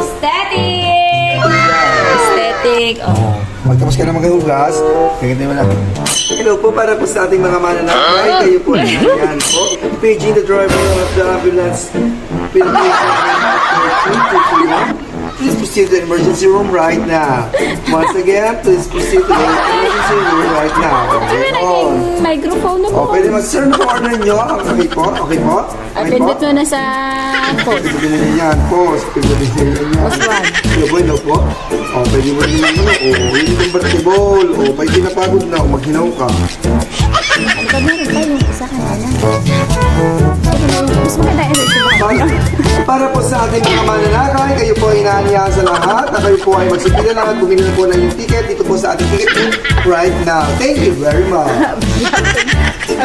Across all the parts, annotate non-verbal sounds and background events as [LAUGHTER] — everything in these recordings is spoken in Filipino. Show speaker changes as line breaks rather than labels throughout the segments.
Aesthetic! Aesthetic. Oh.
Pagtapos ka na maghugas, ganyan mo na. Hello po para po sa ating mga mananakay. Kayo po ay yan po. Paging the driver of the ambulance. Please proceed to the emergency room right now. Once again, please proceed to the emergency room right now. Oh.
naging microphone na
Oh,
po.
pwede mag-sir na order nyo. Okay po? Okay po? Okay po?
pindot mo na sa phone.
Pwede na yan po. Pwede na yan.
Post one.
Kaya bueno po. O, pwede mo rin ano. O, hindi convertible. O, pwede napagod na. O, maghinaw ka.
Ang meron pa yung isa ka na lang.
Para po sa ating mga mananakay, kayo po ay inaaniyahan sa lahat na kayo po ay magsipila lang at bumili na po ng yung ticket dito po sa ating ticket booth right now. Thank you very much.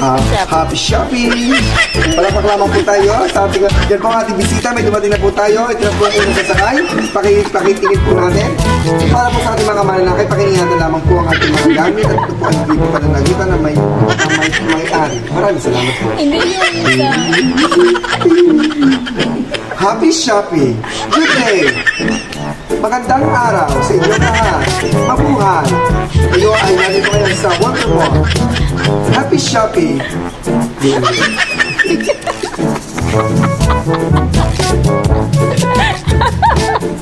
Ah, happy shopping! Palapaklaman po tayo sa ating, yan po ang ating bisita, may dumating na po tayo. Ito na po ang unang sasakay. Paki, pakitingin po natin. Para po sa ating mga mananakay, pakiingatan lamang po ang ating mga gamit at ito po ay hindi po pananagitan na may, na may, may ari. Maraming salamat po.
Hindi isa.
Happy shopping! Good day! Magandang araw sa inyong lahat. Mabuhay! Kayo ay nandito ngayon sa Wondermall. Happy shopping! [LAUGHS]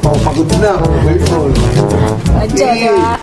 oh, pagod na. Well,
Adyan ah.